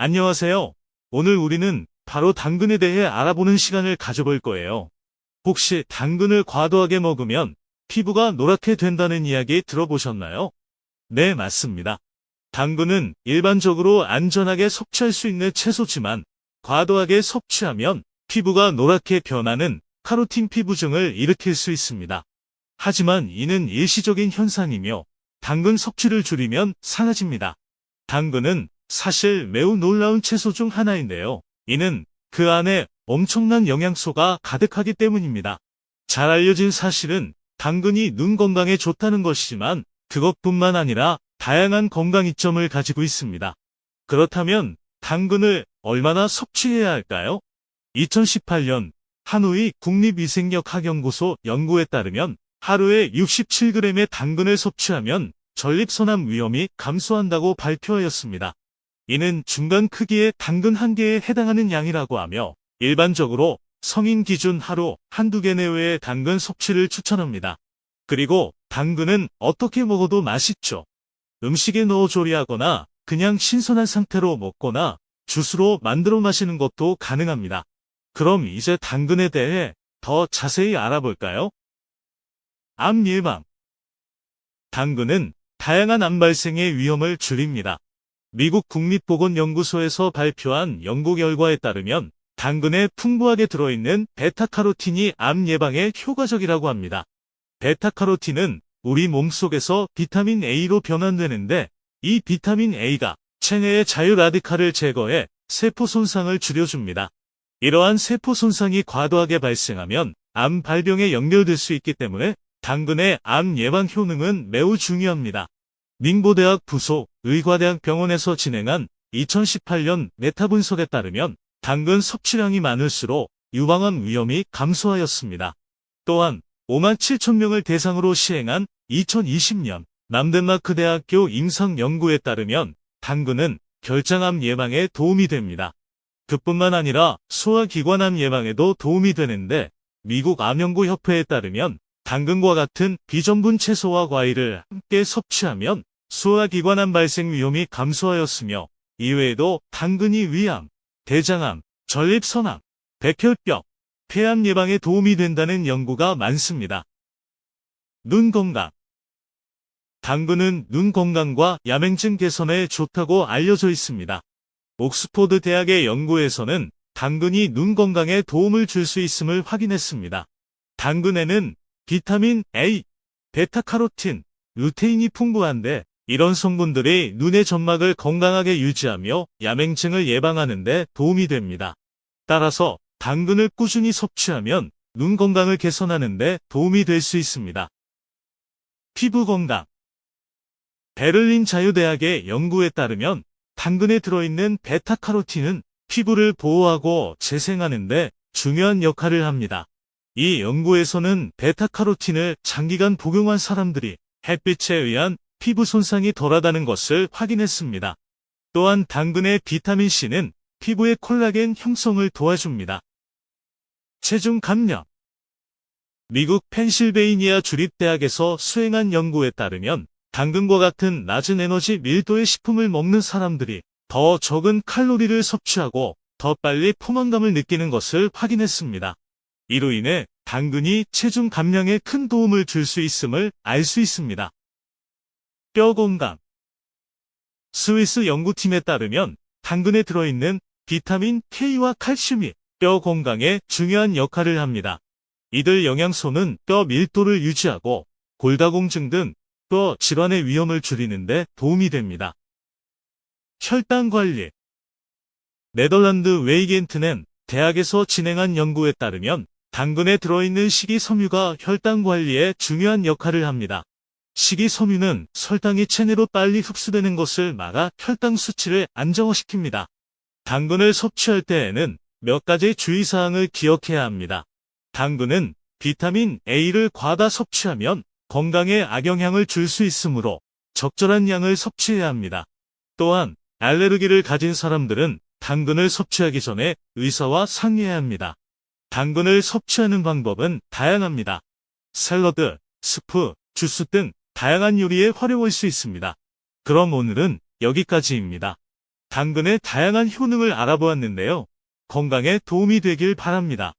안녕하세요. 오늘 우리는 바로 당근에 대해 알아보는 시간을 가져볼 거예요. 혹시 당근을 과도하게 먹으면 피부가 노랗게 된다는 이야기 들어보셨나요? 네, 맞습니다. 당근은 일반적으로 안전하게 섭취할 수 있는 채소지만 과도하게 섭취하면 피부가 노랗게 변하는 카로틴 피부증을 일으킬 수 있습니다. 하지만 이는 일시적인 현상이며 당근 섭취를 줄이면 사라집니다. 당근은 사실 매우 놀라운 채소 중 하나인데요. 이는 그 안에 엄청난 영양소가 가득하기 때문입니다. 잘 알려진 사실은 당근이 눈 건강에 좋다는 것이지만 그것뿐만 아니라 다양한 건강 이점을 가지고 있습니다. 그렇다면 당근을 얼마나 섭취해야 할까요? 2018년 하노이 국립위생력학연구소 연구에 따르면 하루에 67g의 당근을 섭취하면 전립선암 위험이 감소한다고 발표하였습니다. 이는 중간 크기의 당근 한 개에 해당하는 양이라고 하며 일반적으로 성인 기준 하루 한두 개 내외의 당근 섭취를 추천합니다. 그리고 당근은 어떻게 먹어도 맛있죠. 음식에 넣어 조리하거나 그냥 신선한 상태로 먹거나 주스로 만들어 마시는 것도 가능합니다. 그럼 이제 당근에 대해 더 자세히 알아볼까요? 암 예방. 당근은 다양한 암 발생의 위험을 줄입니다. 미국 국립보건연구소에서 발표한 연구 결과에 따르면 당근에 풍부하게 들어있는 베타카로틴이 암 예방에 효과적이라고 합니다. 베타카로틴은 우리 몸속에서 비타민 A로 변환되는데 이 비타민 A가 체내의 자유 라디칼을 제거해 세포 손상을 줄여줍니다. 이러한 세포 손상이 과도하게 발생하면 암 발병에 연결될 수 있기 때문에 당근의 암 예방 효능은 매우 중요합니다. 닝보대학 부속 의과대학 병원에서 진행한 2018년 메타 분석에 따르면 당근 섭취량이 많을수록 유방암 위험이 감소하였습니다. 또한 5만 7천 명을 대상으로 시행한 2020년 남덴마크 대학교 임상 연구에 따르면 당근은 결장암 예방에 도움이 됩니다. 그뿐만 아니라 소화기관암 예방에도 도움이 되는데 미국 암연구 협회에 따르면 당근과 같은 비전분 채소와 과일을 함께 섭취하면 소화기관암 발생 위험이 감소하였으며 이외에도 당근이 위암, 대장암, 전립선암, 백혈병, 폐암 예방에 도움이 된다는 연구가 많습니다. 눈 건강 당근은 눈 건강과 야맹증 개선에 좋다고 알려져 있습니다. 옥스포드 대학의 연구에서는 당근이 눈 건강에 도움을 줄 수 있음을 확인했습니다. 당근에는 비타민 A, 베타카로틴, 루테인이 풍부한데 이런 성분들이 눈의 점막을 건강하게 유지하며 야맹증을 예방하는 데 도움이 됩니다. 따라서 당근을 꾸준히 섭취하면 눈 건강을 개선하는 데 도움이 될 수 있습니다. 피부 건강 베를린 자유대학의 연구에 따르면 당근에 들어있는 베타카로틴은 피부를 보호하고 재생하는 데 중요한 역할을 합니다. 이 연구에서는 베타카로틴을 장기간 복용한 사람들이 햇빛에 의한 피부 손상이 덜하다는 것을 확인했습니다. 또한 당근의 비타민C는 피부의 콜라겐 형성을 도와줍니다. 체중 감량 미국 펜실베이니아 주립대학에서 수행한 연구에 따르면 당근과 같은 낮은 에너지 밀도의 식품을 먹는 사람들이 더 적은 칼로리를 섭취하고 더 빨리 포만감을 느끼는 것을 확인했습니다. 이로 인해 당근이 체중 감량에 큰 도움을 줄 수 있음을 알 수 있습니다. 뼈 건강 스위스 연구팀에 따르면 당근에 들어있는 비타민 K와 칼슘이 뼈 건강에 중요한 역할을 합니다. 이들 영양소는 뼈 밀도를 유지하고 골다공증 등 뼈 질환의 위험을 줄이는데 도움이 됩니다. 혈당 관리 네덜란드 웨이겐트는 대학에서 진행한 연구에 따르면 당근에 들어있는 식이섬유가 혈당 관리에 중요한 역할을 합니다. 식이섬유는 설탕이 체내로 빨리 흡수되는 것을 막아 혈당 수치를 안정화시킵니다. 당근을 섭취할 때에는 몇 가지 주의사항을 기억해야 합니다. 당근은 비타민 A를 과다 섭취하면 건강에 악영향을 줄 수 있으므로 적절한 양을 섭취해야 합니다. 또한 알레르기를 가진 사람들은 당근을 섭취하기 전에 의사와 상의해야 합니다. 당근을 섭취하는 방법은 다양합니다. 샐러드, 스프, 주스 등 다양한 요리에 활용할 수 있습니다. 그럼 오늘은 여기까지입니다. 당근의 다양한 효능을 알아보았는데요. 건강에 도움이 되길 바랍니다.